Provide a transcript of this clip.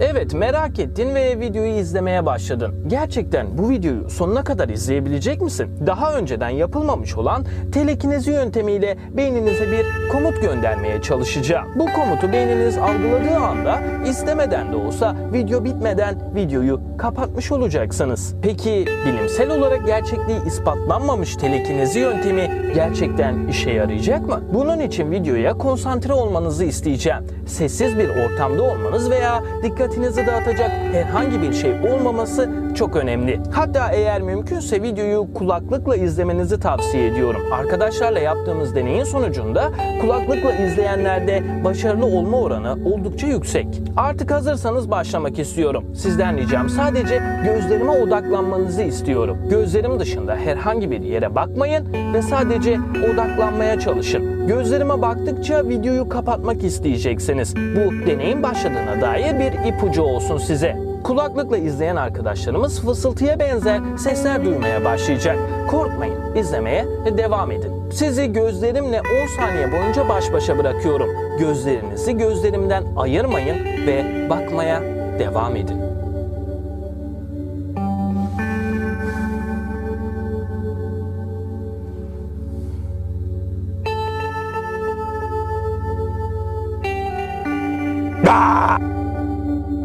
Evet merak ettin ve videoyu izlemeye başladın. Gerçekten bu videoyu sonuna kadar izleyebilecek misin? Daha önceden yapılmamış olan telekinezi yöntemiyle beyninize bir komut göndermeye çalışacağım. Bu komutu beyniniz algıladığı anda istemeden de olsa video bitmeden videoyu kapatmış olacaksınız. Peki bilimsel olarak gerçekliği ispatlanmamış telekinezi yöntemi gerçekten işe yarayacak mı? Bunun için videoya konsantre olmanızı isteyeceğim. Sessiz bir ortamda olmanız veya dikkatinizi dağıtacak herhangi bir şey olmaması çok önemli. Hatta eğer mümkünse videoyu kulaklıkla izlemenizi tavsiye ediyorum. Arkadaşlarla yaptığımız deneyin sonucunda kulaklıkla izleyenlerde başarılı olma oranı oldukça yüksek. Artık hazırsanız başlamak istiyorum. Sizden ricam sadece gözlerime odaklanmanızı istiyorum. Gözlerim dışında herhangi bir yere bakmayın ve sadece odaklanmaya çalışın. Gözlerime baktıkça videoyu kapatmak isteyeceksiniz. Bu deneyin başladığına dair bir ipucu ipucu olsun size. Kulaklıkla izleyen arkadaşlarımız fısıltıya benzer sesler duymaya başlayacak. Korkmayın, izlemeye devam edin. Sizi gözlerimle 10 saniye boyunca baş başa bırakıyorum. Gözlerinizi gözlerimden ayırmayın ve bakmaya devam edin. Ah!